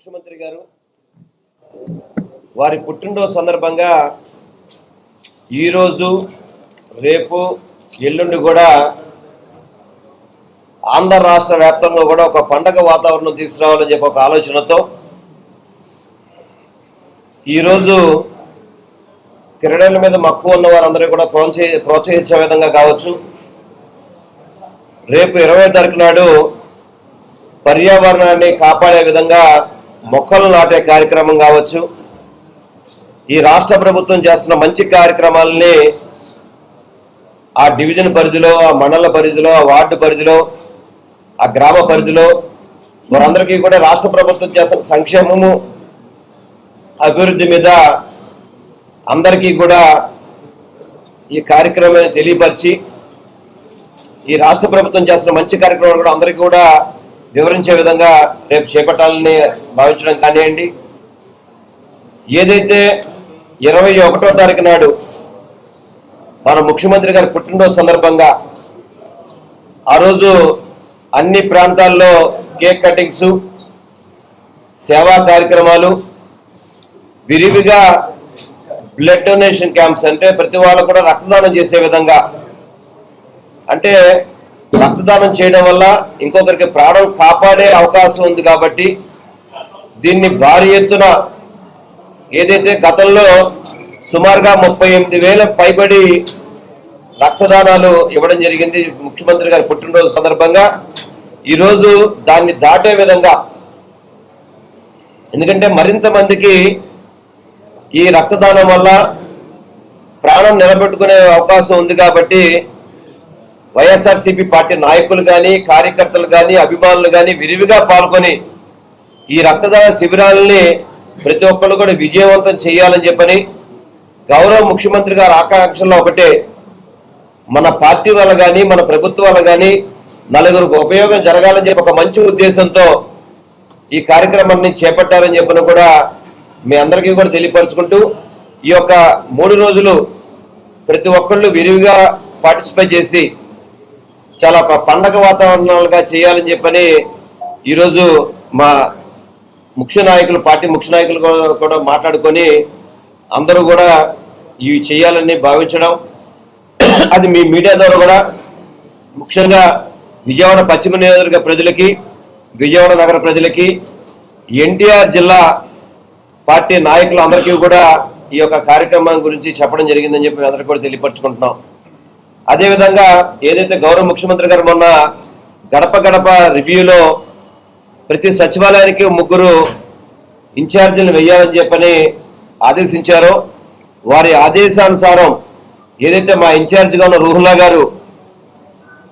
ముఖ్యమంత్రి గారు వారి పుట్టినరోజు సందర్భంగా ఈరోజు రేపు ఎల్లుండి కూడా ఆంధ్ర రాష్ట్ర వ్యాప్తంగా కూడా ఒక పండగ వాతావరణం తీసుకురావాలని చెప్పి ఒక ఆలోచనతో ఈరోజు క్రీడల మీద మక్కువ ఉన్న వారందరూ కూడా ప్రోత్సహి ప్రోత్సహించే విధంగా కావచ్చు. రేపు ఇరవై తారీఖు నాడు పర్యావరణాన్ని కాపాడే విధంగా మొక్కలు నాటే కార్యక్రమం కావచ్చు. ఈ రాష్ట్ర ప్రభుత్వం చేస్తున్న మంచి కార్యక్రమాలని ఆ డివిజన్ పరిధిలో ఆ మండల పరిధిలో ఆ వార్డు పరిధిలో ఆ గ్రామ పరిధిలో వారందరికీ కూడా రాష్ట్ర ప్రభుత్వం చేస్తున్న సంక్షేమము అభివృద్ధి మీద అందరికీ కూడా ఈ కార్యక్రమాన్ని తెలియపరిచి ఈ రాష్ట్ర ప్రభుత్వం చేస్తున్న మంచి కార్యక్రమాలు కూడా అందరికీ కూడా వివరించే విధంగా రేపు చేపట్టాలని భావించడం కానివ్వండి. ఏదైతే ఇరవై ఒకటో తారీఖు నాడు మన ముఖ్యమంత్రి గారి పుట్టినరోజు సందర్భంగా ఆ రోజు అన్ని ప్రాంతాల్లో కేక్ కటింగ్స్ సేవా కార్యక్రమాలు విరివిగా బ్లడ్ డొనేషన్ క్యాంప్స్ అంటే ప్రతి వాళ్ళు కూడా రక్తదానం చేసే విధంగా అంటే రక్తదానం చేయడం వల్ల ఇంకొకరికి ప్రాణం కాపాడే అవకాశం ఉంది కాబట్టి దీన్ని భారీ ఎత్తున ఏదైతే గతంలో సుమారుగా ముప్పై ఎనిమిది వేల పైబడి రక్తదానాలు ఇవ్వడం జరిగింది ముఖ్యమంత్రి గారి పుట్టినరోజు సందర్భంగా ఈరోజు దాన్ని దాటే విధంగా ఎందుకంటే మరింత మందికి ఈ రక్తదానం వల్ల ప్రాణం నిలబెట్టుకునే అవకాశం ఉంది కాబట్టి వైఎస్ఆర్సీపీ పార్టీ నాయకులు కానీ కార్యకర్తలు కానీ అభిమానులు కానీ విరివిగా పాల్గొని ఈ రక్తదాన శిబిరాలని ప్రతి ఒక్కరు కూడా విజయవంతం చేయాలని చెప్పని గౌరవ ముఖ్యమంత్రి గారి ఆకాంక్షల్లో ఒకటే మన పార్టీ వల్ల కానీ మన ప్రభుత్వం వల్ల కానీ నలుగురికి ఉపయోగం జరగాలని చెప్పి ఒక మంచి ఉద్దేశంతో ఈ కార్యక్రమాన్ని చేపట్టాలని చెప్పిన కూడా మీ అందరికీ కూడా తెలియపరచుకుంటూ ఈ యొక్క మూడు రోజులు ప్రతి ఒక్కళ్ళు విరివిగా పార్టిసిపేట్ చేసి చాలా ఒక పండగ వాతావరణాలుగా చేయాలని చెప్పని ఈరోజు మా ముఖ్య నాయకులు పార్టీ ముఖ్య నాయకులు కూడా- మాట్లాడుకొని అందరూ కూడా ఇవి చేయాలని భావించడం. అది మీ మీడియా ద్వారా కూడా ముఖ్యంగా విజయవాడ పశ్చిమ నియోజకవర్గ ప్రజలకి విజయవాడ నగర ప్రజలకి ఎన్టీఆర్ జిల్లా పార్టీ నాయకులు అందరికీ కూడా ఈ యొక్క కార్యక్రమం గురించి చెప్పడం జరిగిందని చెప్పి అందరికీ కూడా తెలియపరచుకుంటున్నాం. అదేవిధంగా ఏదైతే గౌరవ ముఖ్యమంత్రి గారు మొన్న గడప గడప రివ్యూలో ప్రతి సచివాలయానికి ముగ్గురు ఇన్ఛార్జీలు వెయ్యాలని చెప్పని ఆదేశించారో వారి ఆదేశానుసారం ఏదైతే మా ఇన్ఛార్జిగా ఉన్న రూహుల్లా గారు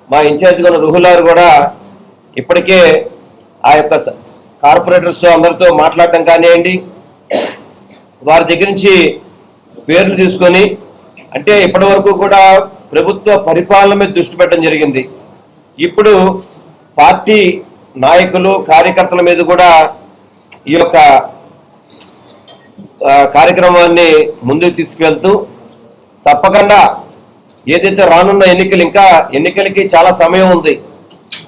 మా ఇన్ఛార్జిగా ఉన్న రూహుల్లా గారు కూడా ఇప్పటికే ఆ యొక్క స- కార్పొరేటర్స్ అందరితో మాట్లాడటం కానివ్వండి వారి దగ్గర నుంచి పేర్లు తీసుకొని అంటే ఇప్పటి వరకు కూడా ప్రభుత్వ పరిపాలన మీద దృష్టి పెట్టడం జరిగింది. ఇప్పుడు పార్టీ నాయకులు కార్యకర్తల మీద కూడా ఈ యొక్క కార్యక్రమాన్ని ముందుకు తీసుకువెళ్తూ తప్పకుండా ఏదైతే రానున్న ఎన్నికలు ఇంకా ఎన్నికలకి చాలా సమయం ఉంది.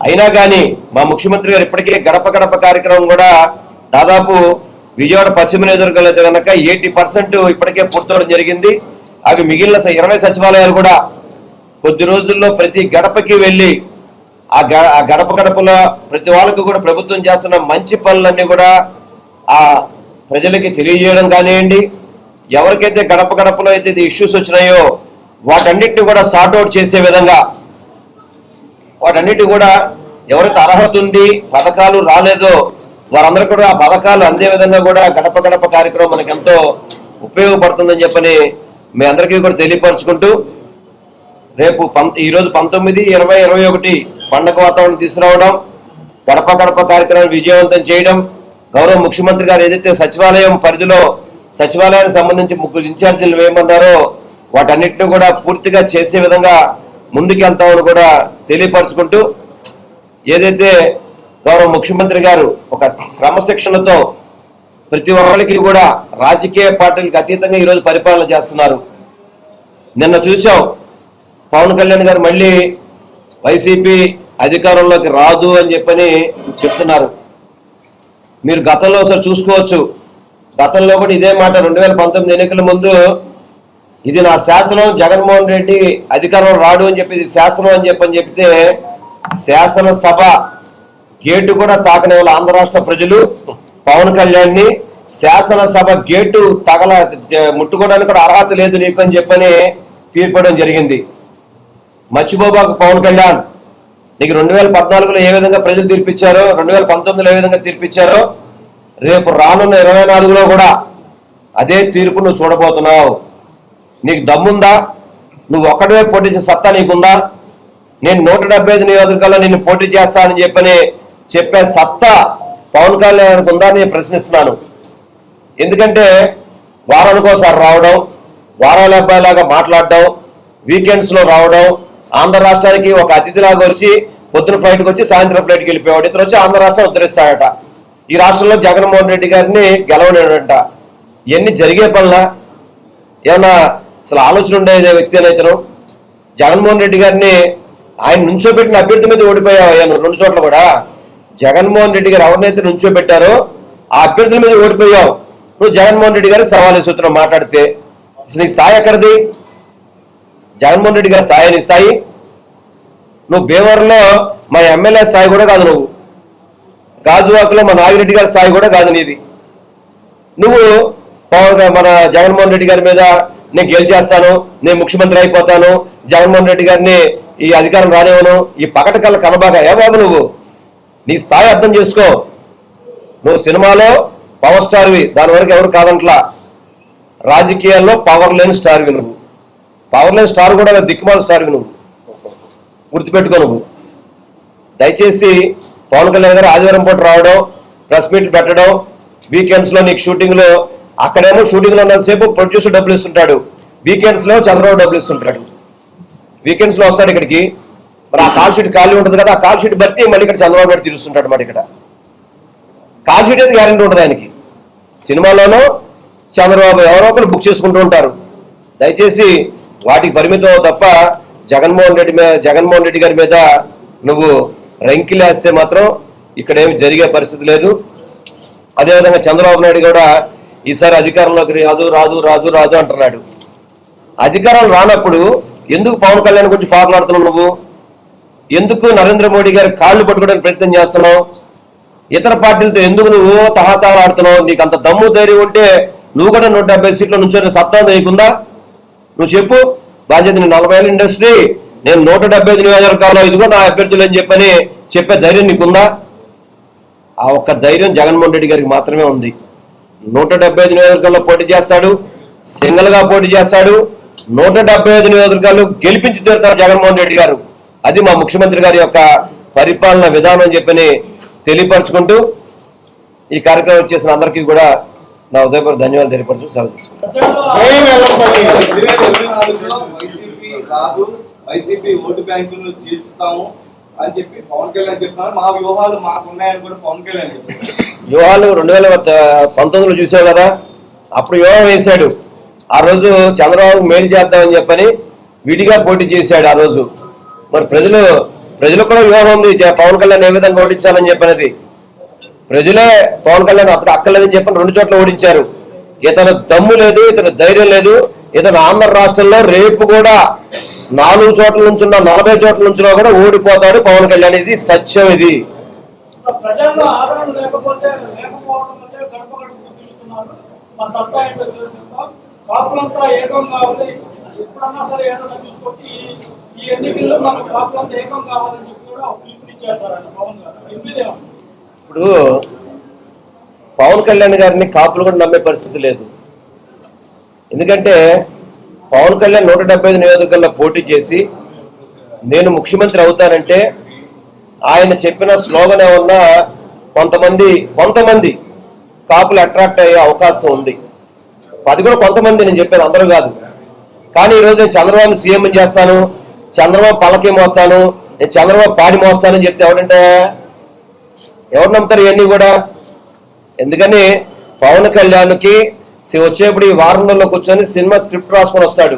అయినా కానీ మా ముఖ్యమంత్రి గారు ఇప్పటికే గడప గడప కార్యక్రమం కూడా దాదాపు విజయవాడ పశ్చిమ నియోజకవర్గంలో కనుక ఎయిటీ పర్సెంట్ ఇప్పటికే పూర్తవడం జరిగింది. అవి మిగిలిన ఇరవై సచివాలయాలు కూడా కొద్ది రోజుల్లో ప్రతి గడపకి వెళ్ళి ఆ గ ఆ గడప గడపలో ప్రతి వాళ్ళకు కూడా ప్రభుత్వం చేస్తున్న మంచి పనులన్నీ కూడా ఆ ప్రజలకి తెలియజేయడం కానివ్వండి. ఎవరికైతే గడప గడపలో అయితే ఇష్యూస్ వచ్చినాయో వాటన్నిటిని కూడా సార్ట్అవుట్ చేసే విధంగా వాటన్నిటి కూడా ఎవరైతే అర్హత ఉండి పథకాలు రాలేదో వారందరూ కూడా ఆ పథకాలు అందే విధంగా కూడా గడప గడప కార్యక్రమం మనకు ఎంతో ఉపయోగపడుతుందని చెప్పని మీ అందరికీ కూడా తెలియపరచుకుంటూ రేపు పంత ఈరోజు పంతొమ్మిది ఇరవై ఇరవై ఒకటి పండగ వాతావరణం తీసుకురావడం గడప గడప కార్యక్రమాలు విజయవంతం చేయడం గౌరవ ముఖ్యమంత్రి గారు ఏదైతే సచివాలయం పరిధిలో సచివాలయానికి సంబంధించి ముగ్గురు ఇన్ఛార్జీలు వేయమన్నారో వాటన్నిటిని కూడా పూర్తిగా చేసే విధంగా ముందుకెళ్తామని కూడా తెలియపరచుకుంటూ ఏదైతే గౌరవ ముఖ్యమంత్రి గారు ఒక క్రమశిక్షణతో ప్రతి ఒక్కరికి కూడా రాజకీయ పార్టీలకు అతీతంగా ఈరోజు పరిపాలన చేస్తున్నారు. నిన్న చూసాం పవన్ కళ్యాణ్ గారు మళ్ళీ వైసీపీ అధికారంలోకి రాదు అని చెప్పని చెప్తున్నారు. మీరు గతంలో ఒకసారి చూసుకోవచ్చు. గతంలో కూడా ఇదే మాట రెండు వేల పంతొమ్మిది ఎన్నికల ముందు ఇది నా శాసనం జగన్మోహన్ రెడ్డి అధికారం రాడు అని చెప్పి ఇది శాసనం అని చెప్పని చెప్తే శాసనసభ గేటు కూడా తాకని ఆంధ్ర రాష్ట్ర ప్రజలు పవన్ కళ్యాణ్ని శాసనసభ గేటు తగల ముట్టుకోవడానికి కూడా అర్హత లేదు నీకు అని చెప్పని తీర్పడం జరిగింది. మర్చిపోబాకు పవన్ కళ్యాణ్. నీకు రెండు వేల పద్నాలుగులో ఏ విధంగా ప్రజలు తీర్పిచ్చారో రెండు వేల పంతొమ్మిదిలో ఏ విధంగా తీర్పిచ్చారో రేపు రానున్న ఇరవై నాలుగులో కూడా అదే తీర్పు నువ్వు చూడబోతున్నావు. నీకు దమ్ముందా? నువ్వు ఒక్కటే పోటీ చేసే సత్తా నీకుందా? నేను నూట డెబ్బై ఐదు నియోజకవర్గాల్లో నిన్ను పోటీ చేస్తానని చెప్పని చెప్పే సత్తా పవన్ కళ్యాణ్ ఉందా అని నేను ప్రశ్నిస్తున్నాను. ఎందుకంటే వారానికి ఒకసారి రావడం వారాల అబ్బాయిలాగా మాట్లాడడం వీకెండ్స్లో రావడం ఆంధ్ర రాష్ట్రానికి ఒక అతిథిలాగా వచ్చి పొద్దున ఫ్లైట్కి వచ్చి సాయంత్రం ఫ్లైట్కి వెళ్ళిపోయాడు ఇతను వచ్చి ఆంధ్ర రాష్ట్రం ఉద్ధరిస్తాడట. ఈ రాష్ట్రంలో జగన్మోహన్ రెడ్డి గారిని గెలవలేడంట. ఇవన్నీ జరిగే పనులా? ఏమన్నా అసలు ఆలోచన ఉండేదే వ్యక్తి అని ఇతను? జగన్మోహన్ రెడ్డి గారిని ఆయన నుంచోబెట్టిన అభ్యర్థి మీద ఓడిపోయావు? ఆయన రెండు చోట్ల కూడా? జగన్మోహన్ రెడ్డి గారు ఎవరినైతే నుంచోబెట్టారో ఆ అభ్యర్థుల మీద ఓడిపోయావు. నువ్వు జగన్మోహన్ రెడ్డి గారు సవాలు సూత్రం మాట్లాడితే. అసలు నీ స్థాయి ఎక్కడిది? జగన్మోహన్ రెడ్డి గారి స్థాయి నీ స్థాయి నువ్వు భీమవరంలో మా ఎమ్మెల్యే స్థాయి కూడా కాదు నువ్వు. గాజువాకలో మా నాగిరెడ్డి గారి స్థాయి కూడా కాదు నీది. నువ్వు పవన్ మన జగన్మోహన్ రెడ్డి గారి మీద నేను గెలిచేస్తాను నేను ముఖ్యమంత్రి అయిపోతాను జగన్మోహన్ రెడ్డి గారిని ఈ అధికారం రానివ్వను ఈ పకట కళ్ళ కనబాగా ఏ బాబు నువ్వు? నీ స్థాయి అర్థం చేసుకో. నువ్వు సినిమాలో పవర్ స్టార్వి దాని వరకు ఎవరు కాదంట్లా. రాజకీయాల్లో పవర్ లేని స్టార్వి నువ్వు. పవర్ స్టార్ కూడా దిక్కుమాల స్టార్ నువ్వు. గుర్తుపెట్టుకో నువ్వు. దయచేసి పవన్ కళ్యాణ్ గారు ఆదివారం పూట రావడం ప్రెస్ మీట్ పెట్టడం వీకెండ్స్లో నీకు షూటింగ్లో అక్కడేమో షూటింగ్లో ఉన్నంతసేపు ప్రొడ్యూసర్ డబ్బులు ఇస్తుంటాడు. వీకెండ్స్లో చంద్రబాబు డబ్బులు ఇస్తుంటాడు. వీకెండ్స్లో వస్తాడు ఇక్కడికి. మరి ఆ కాల్ షీట్ ఖాళీ ఉంటుంది కదా ఆ కాల్ షీట్ భర్తీ మళ్ళీ ఇక్కడ చంద్రబాబు నాయుడు తీరుస్తుంటాడు మరి ఇక్కడ. కాల్ షీట్ అయితే గ్యారెంటీ ఉంటుంది ఆయనకి. సినిమాలోనూ చంద్రబాబు ఎవరో ఒకరు బుక్ చేసుకుంటూ ఉంటారు. దయచేసి వాటికి పరిమితం తప్ప జగన్మోహన్ రెడ్డి మీద జగన్మోహన్ రెడ్డి గారి మీద నువ్వు రంకిలేస్తే మాత్రం ఇక్కడ ఏమి జరిగే పరిస్థితి లేదు. అదేవిధంగా చంద్రబాబు నాయుడు కూడా ఈసారి అధికారంలోకి రాదు రాదు రాదు రాదు అంటున్నాడు. అధికారం రానప్పుడు ఎందుకు పవన్ కళ్యాణ్ గురించి పాకులాడుతున్నావు నువ్వు? ఎందుకు నరేంద్ర మోడీ గారి కాళ్ళు పట్టుకోవడానికి ప్రయత్నం చేస్తున్నావు? ఇతర పార్టీలతో ఎందుకు నువ్వు తహాతాలాడుతున్నావు నీకు అంత దమ్ము ధైర్యం ఉంటే నువ్వు కూడా నూట డెబ్బై సీట్లో నుంచొని సత్తా దయకుందా నువ్వు చెప్పు. బాధ్యత నలభై ఏళ్ళ ఇండస్ట్రీ నేను నూట డెబ్బై ఐదు నియోజకవర్గాల్లో ఇదిగో నా అభ్యర్థులు అని చెప్పని చెప్పే ధైర్యం నీకుందా? ఆ ఒక్క ధైర్యం జగన్మోహన్ రెడ్డి గారికి మాత్రమే ఉంది. నూట డెబ్బై ఐదు నియోజకవర్గాల్లో పోటీ చేస్తాడు సింగిల్గా పోటీ చేస్తాడు నూట డెబ్బై ఐదు నియోజకవర్గాలు గెలిపించి తీరుతారు జగన్మోహన్ రెడ్డి గారు. అది మా ముఖ్యమంత్రి గారి యొక్క పరిపాలన విధానం అని చెప్పని తెలియపరచుకుంటూ ఈ కార్యక్రమం చేసిన అందరికీ కూడా నా ఉదయపూర్వక ధన్యవాదాలు తెలియపరచు సెలవు అని చెప్పి పవన్ కళ్యాణ్ చెప్తున్నారు. మా వ్యూహాలు కూడా పవన్ కళ్యాణ్ వ్యూహాలు రెండు వేల పంతొమ్మిదిలో చూసావు కదా? అప్పుడు వ్యూహం వేశాడు. ఆ రోజు చంద్రబాబు మేలు చేద్దామని చెప్పని విడిగా పోటీ చేశాడు ఆ రోజు. మరి ప్రజలు ప్రజలకు కూడా వ్యూహం ఉంది. పవన్ కళ్యాణ్ ఏ విధంగా ఓడించాలని చెప్పినది. ప్రజలే పవన్ కళ్యాణ్ అతను అక్కర్లేదని చెప్పి రెండు చోట్ల ఓడించారు. ఇతను దమ్ము లేదు ఇతను ధైర్యం లేదు. ఇతను ఆంధ్ర రాష్ట్రంలో రేపు కూడా నాలుగు చోట్ల నుంచున్న నలభై చోట్ల నుంచి కూడా ఓడిపోతాడు పవన్ కళ్యాణ్. ఇది సత్యం ఇది. ఈ- ఎన్నికల్లో మన కాపులంతా ఏకం కావాలని చెప్పి కూడా పిలుపునిచ్చారు సార్ పవన్ గారు. ఎనిమిదేమో ఇప్పుడు పవన్ కళ్యాణ్ గారిని కాపులు కూడా నమ్మే పరిస్థితి లేదు. ఎందుకంటే పవన్ కళ్యాణ్ నూట డెబ్బై ఐదు నియోజకవర్గాల్లో పోటీ చేసి నేను ముఖ్యమంత్రి అవుతానంటే ఆయన చెప్పిన స్లోగన్ ఏమన్నా కొంతమంది కొంతమంది కాపులు అట్రాక్ట్ అయ్యే అవకాశం ఉంది. అది కూడా కొంతమంది నేను చెప్పేది అందరూ కాదు. కానీ ఈరోజు నేను చంద్రబాబు సీఎం చేస్తాను చంద్రబాబు పలకి మోస్తాను నేను చంద్రబాబు పాడి మోస్తాను చెప్తే ఎవడంటే ఎవరు నమ్ముతారు ఇవన్నీ కూడా? ఎందుకని పవన్ కళ్యాణ్కి సి- వచ్చేప్పుడు ఈ వారంలో కూర్చొని సినిమా స్క్రిప్ట్ రాసుకొని వస్తాడు.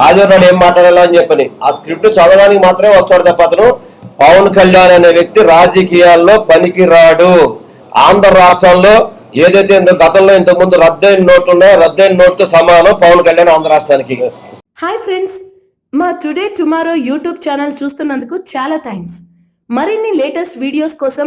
ఆదివారం నాడు ఏం మాట్లాడాలా అని చెప్పని. ఆ స్క్రిప్ట్ చదవడానికి మాత్రమే వస్తాడు తప్ప అతను పవన్ కళ్యాణ్ అనే వ్యక్తి రాజకీయాల్లో పనికి రాడు ఆంధ్ర రాష్ట్రంలో ఏదైతే ఇంత గతంలో ఇంతకు ముందు రద్దయిన నోట్లు ఉన్నాయో రద్దయిన నోట్తో సమానం పవన్ కళ్యాణ్ ఆంధ్ర రాష్ట్రానికి. హాయ్ ఫ్రెండ్స్ మా టుడే టుమారో యూట్యూబ్ ఛానల్ చూస్తున్నందుకు చాలా థ్యాంక్స్ మరిన్ని లేటెస్ట్ వీడియోస్ కోసం